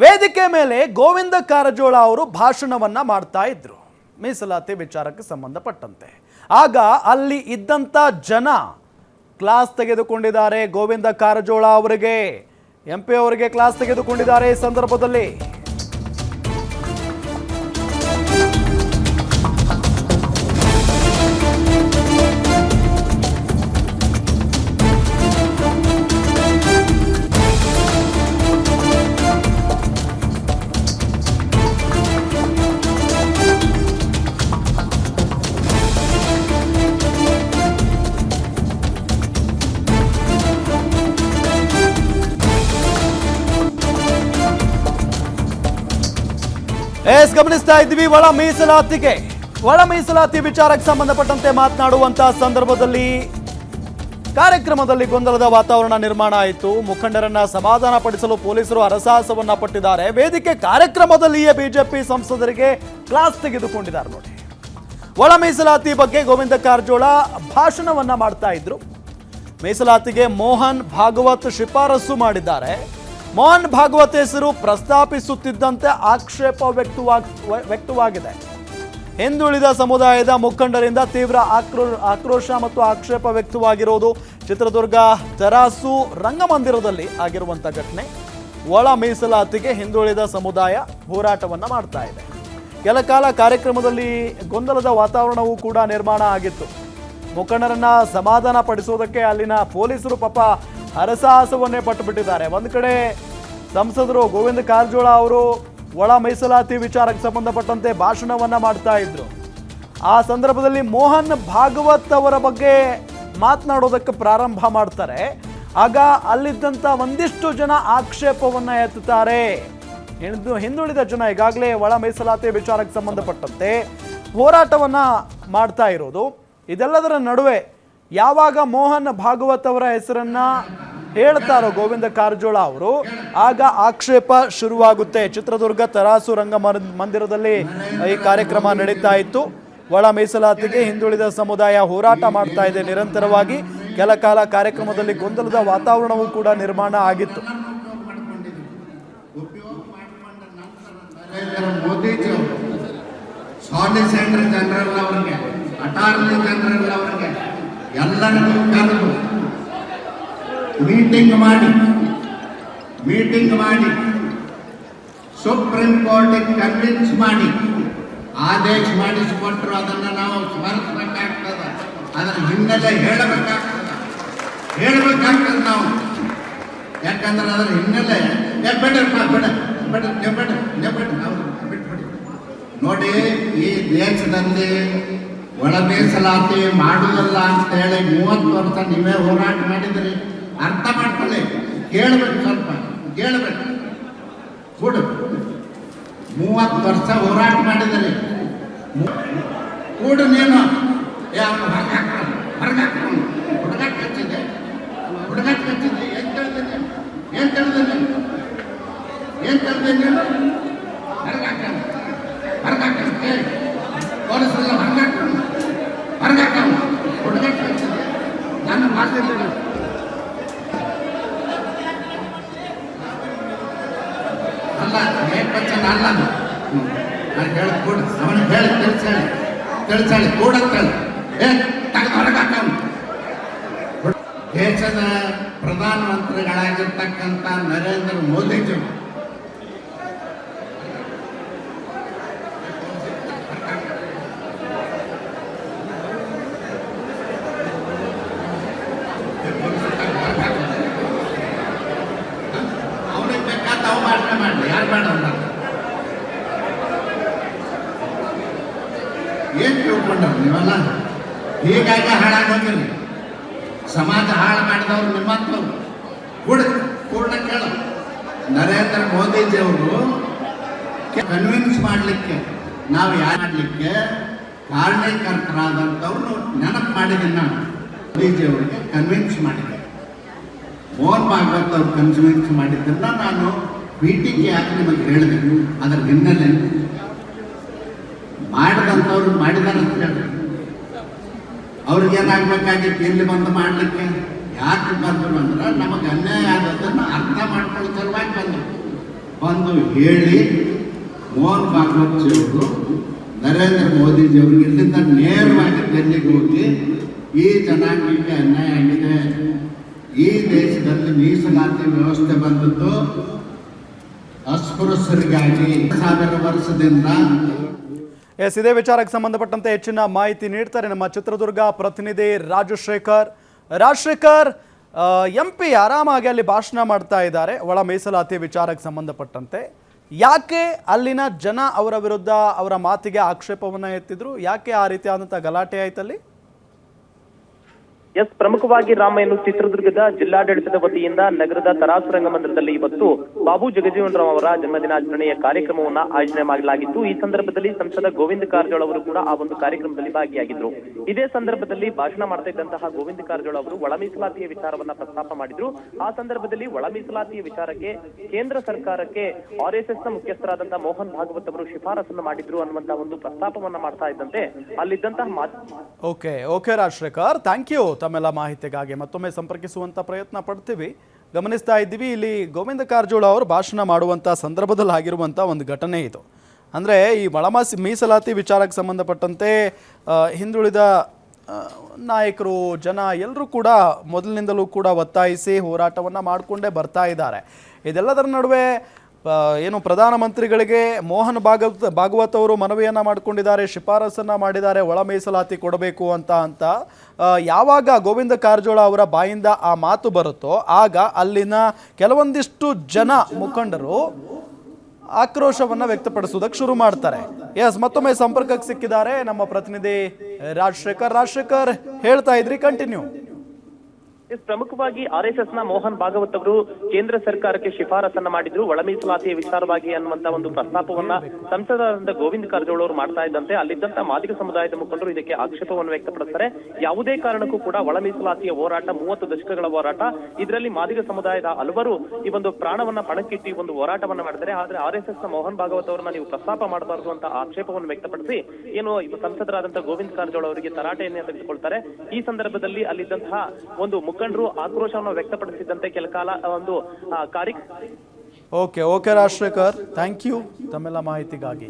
ವೇದಿಕೆ ಮೇಲೆ ಗೋವಿಂದ ಕಾರಜೋಳ ಅವರು ಭಾಷಣವನ್ನ ಮಾಡ್ತಾ ಇದ್ರು. ಮೀಸಲಾತಿ ವಿಚಾರಕ್ಕೆ ಸಂಬಂಧಪಟ್ಟಂತೆ. ಆಗ ಅಲ್ಲಿ ಇದ್ದಂಥ ಜನ ಕ್ಲಾಸ್ ತೆಗೆದುಕೊಂಡಿದ್ದಾರೆ ಗೋವಿಂದ ಕಾರಜೋಳ ಅವರಿಗೆ. ಎಂ ಅವರಿಗೆ ಕ್ಲಾಸ್ ತೆಗೆದುಕೊಂಡಿದ್ದಾರೆ ಈ ಸಂದರ್ಭದಲ್ಲಿ. ಎಸ್, ಗಮನಿಸ್ತಾ ಇದ್ವಿ ಒಳ ಮೀಸಲಾತಿಗೆ. ಒಳ ಮೀಸಲಾತಿ ವಿಚಾರಕ್ಕೆ ಸಂಬಂಧಪಟ್ಟಂತೆ ಮಾತನಾಡುವಂತಹ ಸಂದರ್ಭದಲ್ಲಿ ಕಾರ್ಯಕ್ರಮದಲ್ಲಿ ಗೊಂದಲದ ವಾತಾವರಣ ನಿರ್ಮಾಣ ಆಯಿತು. ಮುಖಂಡರನ್ನ ಸಮಾಧಾನ ಪಡಿಸಲು ಪೊಲೀಸರು ಹರಸಾಹಸವನ್ನ ಪಟ್ಟಿದ್ದಾರೆ. ವೇದಿಕೆ ಕಾರ್ಯಕ್ರಮದಲ್ಲಿಯೇ ಬಿಜೆಪಿ ಸಂಸದರಿಗೆ ಕ್ಲಾಸ್ ತೆಗೆದುಕೊಂಡಿದ್ದಾರೆ ನೋಡಿ. ಒಳ ಮೀಸಲಾತಿ ಬಗ್ಗೆ ಗೋವಿಂದ ಕಾರಜೋಳ ಭಾಷಣವನ್ನ ಮಾಡ್ತಾ ಇದ್ರು. ಮೀಸಲಾತಿಗೆ ಮೋಹನ್ ಭಾಗವತ್ ಶಿಫಾರಸು ಮಾಡಿದ್ದಾರೆ. ಮೋಹನ್ ಭಾಗವತ ಹೆಸರು ಪ್ರಸ್ತಾಪಿಸುತ್ತಿದ್ದಂತೆ ಆಕ್ಷೇಪ ವ್ಯಕ್ತವಾಗ ವ್ಯಕ್ತವಾಗಿದೆ. ಹಿಂದುಳಿದ ಸಮುದಾಯದ ಮುಖಂಡರಿಂದ ತೀವ್ರ ಆಕ್ರೋ ಆಕ್ರೋಶ ಮತ್ತು ಆಕ್ಷೇಪ ವ್ಯಕ್ತವಾಗಿರೋದು ಚಿತ್ರದುರ್ಗ ತರಾಸು ರಂಗಮಂದಿರದಲ್ಲಿ ಆಗಿರುವಂಥ ಘಟನೆ. ಒಳ ಮೀಸಲಾತಿಗೆ ಹಿಂದುಳಿದ ಸಮುದಾಯ ಹೋರಾಟವನ್ನು ಮಾಡ್ತಾ ಇದೆ. ಕೆಲ ಕಾಲ ಕಾರ್ಯಕ್ರಮದಲ್ಲಿ ಗೊಂದಲದ ವಾತಾವರಣವೂ ಕೂಡ ನಿರ್ಮಾಣ ಆಗಿತ್ತು. ಮುಖಂಡರನ್ನ ಸಮಾಧಾನ ಪಡಿಸೋದಕ್ಕೆ ಅಲ್ಲಿನ ಪೊಲೀಸರು ಪಾಪ ಹರಸಾಹಸವನ್ನೇ ಪಟ್ಟುಬಿಟ್ಟಿದ್ದಾರೆ. ಒಂದು ಕಡೆ ಸಂಸದರು ಗೋವಿಂದ ಕಾರಜೋಳ ಅವರು ಒಳ ಮೀಸಲಾತಿ ವಿಚಾರಕ್ಕೆ ಸಂಬಂಧಪಟ್ಟಂತೆ ಭಾಷಣವನ್ನ ಮಾಡ್ತಾ ಇದ್ರು. ಆ ಸಂದರ್ಭದಲ್ಲಿ ಮೋಹನ್ ಭಾಗವತ್ ಅವರ ಬಗ್ಗೆ ಮಾತನಾಡೋದಕ್ಕೆ ಪ್ರಾರಂಭ ಮಾಡ್ತಾರೆ. ಆಗ ಅಲ್ಲಿದ್ದಂಥ ಒಂದಿಷ್ಟು ಜನ ಆಕ್ಷೇಪವನ್ನ ಎತ್ತುತ್ತಾರೆ. ಹಿಂದು ಹಿಂದುಳಿದ ಜನ ಈಗಾಗಲೇ ಒಳ ಮೀಸಲಾತಿ ವಿಚಾರಕ್ಕೆ ಸಂಬಂಧಪಟ್ಟಂತೆ ಹೋರಾಟವನ್ನ ಮಾಡ್ತಾ ಇರೋದು. ಇದೆಲ್ಲದರ ನಡುವೆ ಯಾವಾಗ ಮೋಹನ್ ಭಾಗವತ್ ಅವರ ಹೆಸರನ್ನ ಹೇಳ್ತಾರೋ ಗೋವಿಂದ ಕಾರಜೋಳ ಅವರು, ಆಗ ಆಕ್ಷೇಪ ಶುರುವಾಗುತ್ತೆ. ಚಿತ್ರದುರ್ಗ ತರಾಸು ರಂಗ ಮಂದಿರದಲ್ಲಿ ಈ ಕಾರ್ಯಕ್ರಮ ನಡೀತಾ ಇತ್ತು. ಒಳ ಮೀಸಲಾತಿಗೆ ಹಿಂದುಳಿದ ಸಮುದಾಯ ಹೋರಾಟ ಮಾಡ್ತಾ ಇದೆ. ನಿರಂತರವಾಗಿ ಕೆಲ ಕಾಲ ಕಾರ್ಯಕ್ರಮದಲ್ಲಿ ಗೊಂದಲದ ವಾತಾವರಣವೂ ಕೂಡ ನಿರ್ಮಾಣ ಆಗಿತ್ತು. ಜನರಲ್ ಅವರಿಗೆ ಎಲ್ಲರಿಗೂ ಮೀಟಿಂಗ್ ಮಾಡಿ. ಮೀಟಿಂಗ್ ಮಾಡಿ. ಸುಪ್ರೀಂ ಕೋರ್ಟಿಗೆ ಕನ್ವಿನ್ಸ್ ಮಾಡಿ. ಆದೇಶ ಮಾಡಿಸಿಕೊಟ್ರು ಅದನ್ನು ನಾವು ಸ್ಮರಿಸಬೇಕಾಗ್ತದೆ. ಅದರ ಹಿನ್ನೆಲೆ ಹೇಳಬೇಕಾಗ್ತದೆ. ಹೇಳಬೇಕಾಗ್ತದೆ ನಾವು. ಯಾಕಂದ್ರೆ ಅದರ ಹಿನ್ನೆಲೆ ಬೇಡಪ್ಪ ಬೇಡ. ನೀವು ನೋಡಿ, ಈ ದೇಶದಲ್ಲಿ ಒಳ ಮೀಸಲಾತಿ ಮಾಡುವುದಿಲ್ಲ ಅಂತೇಳಿ ಮೂವತ್ತು ವರ್ಷ ನೀವೇ ಹೋರಾಟ ಮಾಡಿದ್ರಿ. ಅರ್ಥ ಮಾಡ್ಕೊಳ್ಳಿ. ಕೇಳ್ಬೇಕು ಸ್ವಲ್ಪ. ಕೇಳ್ಬೇಕು. ಕೊಡು. ಮೂವತ್ತು ವರ್ಷ ಹೋರಾಟ ಮಾಡಿದ್ರಿ. ಕೂಡು ನೀನು. ಅವನು ಹೊರಗೆ ಹಾಕೋಣ ಹೊರಗೆ ಹಾಕೋಣ ಹುಡುಗಾಟ ಏನ್ ಹಚ್ಚಿದ್ದೆ ಏನು ತಿಳಿದಿಲ್ಲ ಏನು ತಿಳಿದಿಲ್ಲ ಏನು ತಿಳಿದಿಲ್ಲ ಹೊರಗೆ ಹಾಕೋಣ ಹೊರಗೆ ನಾನು ಮಾಡ್ತಿದ್ದೀನಿ ಅಲ್ಲ ನೇಪಥ್ಯ ಅಲ್ಲ ನಾನು ಹೇಳಿ ಕೊಡು. ಅವನಿಗೆ ಹೇಳಿ, ತಿಳಿಸಾಳಿ. ತಿಳಿಸಾಳಿ ಕೂಡಂತಾಳೆ ಏ ತೆಗೆದು ಹೊರಗೆ ಹಾಕವನು ದೇಶದ ಪ್ರಧಾನಮಂತ್ರಿಗಳಾಗಿರ್ತಕ್ಕಂಥ ನರೇಂದ್ರ ಮೋದಿಜಿ. ಅವನಿಗೆ ಬೇಕಾದ ಅವು ಭಾಷಣ ಮಾಡಿ ಯಾರು ಬೇಡ ಏನ್ ತಿಳ್ಕೊಂಡ್ರು ನೀವೆಲ್ಲ ಹೀಗಾಗಿ ಹಾಳಾಗೋಗಿರಿ ಸಮಾಜ ಹಾಳು ಮಾಡಿದವರು ನಿಮ್ಮಂಥವ್ರು ಕೂಡ ಕೂಡ ಕೇಳ. ನರೇಂದ್ರ ಮೋದಿಜಿ ಅವರು ಕನ್ವಿನ್ಸ್ ಮಾಡಲಿಕ್ಕೆ, ನಾವು ಯಾರು ಮಾಡಲಿಕ್ಕೆ ಕಾರಣೀಕರ್ತರಾದಂಥವ್ರು ನೆನಪು ಮಾಡಿದ್ದೀನಿ ನಾನು. ಮೋದಿಜಿ ಅವರಿಗೆ ಕನ್ವಿನ್ಸ್ ಮಾಡಿದ್ದೆ. ಮೋಹನ್ ಭಾಗವತ್ ಅವ್ರು ಕನ್ವಿನ್ಸ್ ಮಾಡಿದ್ದನ್ನು ನಾನು ಮೀಟಿಂಗ್ ಯಾಕೆ ನಿಮಗೆ ಹೇಳಿದೆ? ಅದರ ಹಿನ್ನೆಲೆ ಮಾಡಿದಂಥವ್ರು ಮಾಡಿದಾರೆ ಅಂತ ಹೇಳಿ ಅವ್ರಿಗೆ ಏನಾಗಬೇಕಾಗಿತ್ತು ಇಲ್ಲಿ ಬಂದು ಮಾಡಲಿಕ್ಕೆ? ಯಾಕೆ ಬಂದರು ಅಂದ್ರೆ ನಮಗೆ ಅನ್ಯಾಯ ಆದದ್ದನ್ನು ಅರ್ಥ ಮಾಡ್ಕೊಳ್ಳೋ ಸಲುವಾಗಿ ಬಂದರು. ಬಂದು ಹೇಳಿ ಮೋಹನ್ ಭಾಗವತ್ ಜಿಯವರು ನರೇಂದ್ರ ಮೋದಿ ಅವರು ಇಲ್ಲಿಂದ ನೇರವಾಗಿ ಡೆಲ್ಲಿಗೆ ಹೋಗಿ, ಈ ಜನಾಂಗಕ್ಕೆ ಅನ್ಯಾಯ ಆಗಿದೆ. ಈ ದೇಶದಲ್ಲಿ ಮೀಸಲಾತಿ ವ್ಯವಸ್ಥೆ ಬಂದದ್ದು ಅಸ್ಪೃಶ್ಯರಿಗಾಗಿ. ಸಾವಿರ ವರ್ಷದಿಂದ ಎಸ್, ಇದೇ ವಿಚಾರಕ್ಕೆ ಸಂಬಂಧಪಟ್ಟಂತೆ ಹೆಚ್ಚಿನ ಮಾಹಿತಿ ನೀಡ್ತಾರೆ ನಮ್ಮ ಚಿತ್ರದುರ್ಗ ಪ್ರತಿನಿಧಿ ರಾಜಶೇಖರ್. ರಾಜಶೇಖರ್ ಎಂ ಪಿ ಆರಾಮಾಗಿ ಅಲ್ಲಿ ಭಾಷಣ ಮಾಡ್ತಾ ಇದ್ದಾರೆ. ಒಳ ಮೀಸಲಾತಿ ವಿಚಾರಕ್ಕೆ ಸಂಬಂಧಪಟ್ಟಂತೆ. ಯಾಕೆ ಅಲ್ಲಿನ ಜನ ಅವರ ವಿರುದ್ಧ ಅವರ ಮಾತಿಗೆ ಆಕ್ಷೇಪವನ್ನು ಎತ್ತಿದ್ರು? ಯಾಕೆ ಆ ರೀತಿಯಾದಂಥ ಗಲಾಟೆ ಆಯ್ತಲ್ಲಿ? ಎಸ್ ಪ್ರಮುಖವಾಗಿ ರಾಮಯ್ಯನು ಚಿತ್ರದುರ್ಗದ ಜಿಲ್ಲಾಡಳಿತದ ವತಿಯಿಂದ ನಗರದ ತರಾಸು ರಂಗಮಂದಿರದಲ್ಲಿ ಇವತ್ತು ಬಾಬು ಜಗಜೀವನ್ ರಾವ್ ಅವರ ಜನ್ಮದಿನಾಚರಣೆಯ ಕಾರ್ಯಕ್ರಮವನ್ನ ಆಯೋಜನೆ ಮಾಡಲಾಗಿತ್ತು. ಈ ಸಂದರ್ಭದಲ್ಲಿ ಸಂಸದ ಗೋವಿಂದ ಕಾರಜೋಳ ಅವರು ಕೂಡ ಆ ಒಂದು ಕಾರ್ಯಕ್ರಮದಲ್ಲಿ ಭಾಗಿಯಾಗಿದ್ರು. ಇದೇ ಸಂದರ್ಭದಲ್ಲಿ ಭಾಷಣ ಮಾಡ್ತಾ ಗೋವಿಂದ ಕಾರಜೋಳ ಅವರು ಒಳ ಮೀಸಲಾತಿಯ ವಿಚಾರವನ್ನ ಪ್ರಸ್ತಾಪ ಮಾಡಿದ್ರು. ಆ ಸಂದರ್ಭದಲ್ಲಿ ಒಳ ಮೀಸಲಾತಿಯ ವಿಚಾರಕ್ಕೆ ಕೇಂದ್ರ ಸರ್ಕಾರಕ್ಕೆ ಆರ್ನ ಮುಖ್ಯಸ್ಥರಾದಂತಹ ಮೋಹನ್ ಭಾಗವತ್ ಅವರು ಶಿಫಾರಸನ್ನು ಮಾಡಿದ್ರು ಅನ್ನುವಂತಹ ಒಂದು ಪ್ರಸ್ತಾಪವನ್ನ ಮಾಡ್ತಾ ಇದ್ದಂತೆ ಅಲ್ಲಿದ್ದಂತಹ ಮಾತು okay okay Rajashekar thank you ತಮ್ಮೆಲ್ಲ ಮಾಹಿತಿಗಾಗಿ ಮತ್ತೊಮ್ಮೆ ಸಂಪರ್ಕಿಸುವಂಥ ಪ್ರಯತ್ನ ಪಡ್ತೀವಿ. ಗಮನಿಸ್ತಾ ಇದ್ದೀವಿ, ಇಲ್ಲಿ ಗೋವಿಂದ ಕಾರಜೋಳ ಅವರು ಭಾಷಣ ಮಾಡುವಂಥ ಸಂದರ್ಭದಲ್ಲಿ ಆಗಿರುವಂಥ ಒಂದು ಘಟನೆ ಇದು. ಅಂದರೆ ಈ ಒಳಮಾಸಿ ಮೀಸಲಾತಿ ವಿಚಾರಕ್ಕೆ ಸಂಬಂಧಪಟ್ಟಂತೆ ಹಿಂದುಳಿದ ನಾಯಕರು, ಜನ ಎಲ್ಲರೂ ಕೂಡ ಮೊದಲಿನಿಂದಲೂ ಕೂಡ ಒತ್ತಾಯಿಸಿ ಹೋರಾಟವನ್ನು ಮಾಡಿಕೊಂಡೇ ಬರ್ತಾ ಇದ್ದಾರೆ. ಇದೆಲ್ಲದರ ನಡುವೆ ಏನು ಪ್ರಧಾನಮಂತ್ರಿಗಳಿಗೆ ಮೋಹನ್ ಭಾಗವತ್ ಭಾಗವತ್ ಅವರು ಮನವಿಯನ್ನು ಮಾಡಿಕೊಂಡಿದ್ದಾರೆ, ಶಿಫಾರಸನ್ನು ಮಾಡಿದ್ದಾರೆ, ಒಳ ಮೀಸಲಾತಿ ಕೊಡಬೇಕು ಅಂತ ಅಂತ. ಯಾವಾಗ ಗೋವಿಂದ ಕಾರಜೋಳ ಅವರ ಬಾಯಿಂದ ಆ ಮಾತು ಬರುತ್ತೋ ಆಗ ಅಲ್ಲಿನ ಕೆಲವೊಂದಿಷ್ಟು ಜನ ಮುಖಂಡರು ಆಕ್ರೋಶವನ್ನು ವ್ಯಕ್ತಪಡಿಸುವುದಕ್ಕೆ ಶುರು ಮಾಡ್ತಾರೆ. ಎಸ್ ಮತ್ತೊಮ್ಮೆ ಸಂಪರ್ಕಕ್ಕೆ ಸಿಕ್ಕಿದ್ದಾರೆ ನಮ್ಮ ಪ್ರತಿನಿಧಿ ರಾಜಶೇಖರ್. ರಾಜಶೇಖರ್, ಹೇಳ್ತಾ ಇದ್ರಿ ಕಂಟಿನ್ಯೂ ಪ್ರಮುಖವಾಗಿ ಆರ್ ಎಸ್ನ ಮೋಹನ್ ಭಾಗವತ್ ಅವರು ಕೇಂದ್ರ ಸರ್ಕಾರಕ್ಕೆ ಶಿಫಾರಸನ್ನ ಮಾಡಿದ್ರು. ಒಳ ಮೀಸಲಾತಿಯ ವಿಚಾರವಾಗಿ ಅನ್ನುವಂತ ಒಂದು ಪ್ರಸ್ತಾಪವನ್ನ ಸಂಸದರಾದ ಗೋವಿಂದ ಕಾರಜೋಳ ಅವರು ಮಾಡ್ತಾ ಇದ್ದಂತೆ ಅಲ್ಲಿದ್ದಂತ ಮಾದಿಗ ಸಮುದಾಯದ ಮುಖಂಡರು ಇದಕ್ಕೆ ಆಕ್ಷೇಪವನ್ನು ವ್ಯಕ್ತಪಡಿಸ್ತಾರೆ. ಯಾವುದೇ ಕಾರಣಕ್ಕೂ ಕೂಡ ಒಳ ಮೀಸಲಾತಿಯ ಹೋರಾಟ, ಮೂವತ್ತು ದಶಕಗಳ ಹೋರಾಟ, ಇದರಲ್ಲಿ ಮಾದಿಗ ಸಮುದಾಯದ ಹಲವರು ಈ ಒಂದು ಪ್ರಾಣವನ್ನ ಪಣಕ್ಕಿಟ್ಟು ಒಂದು ಹೋರಾಟವನ್ನ ಮಾಡಿದರೆ ಆದ್ರೆ ಆರ್ ಎಸ್ ಎಸ್ನ ಮೋಹನ್ ಭಾಗವತ್ ಅವರನ್ನ ನೀವು ಪ್ರಸ್ತಾಪ ಮಾಡಬಾರದು ಅಂತ ಆಕ್ಷೇಪವನ್ನು ವ್ಯಕ್ತಪಡಿಸಿ ಏನು ಸಂಸದರಾದಂತಹ ಗೋವಿಂದ ಕಾರಜೋಳ ಅವರಿಗೆ ತರಾಟೆಯನ್ನೇ ತೆಗೆದುಕೊಳ್ತಾರೆ. ಈ ಸಂದರ್ಭದಲ್ಲಿ ಅಲ್ಲಿದ್ದಂತಹ ಒಂದು ಮುಖಂಡರು ಆಕ್ರೋಶವನ್ನು ವ್ಯಕ್ತಪಡಿಸಿದ್ದಂತೆ ಕೆಲ ಕಾಲ ಒಂದು ಕಾರ್ಯ okay okay Rajashekar thank you ತಮ್ಮೆಲ್ಲ ಮಾಹಿತಿಗಾಗಿ.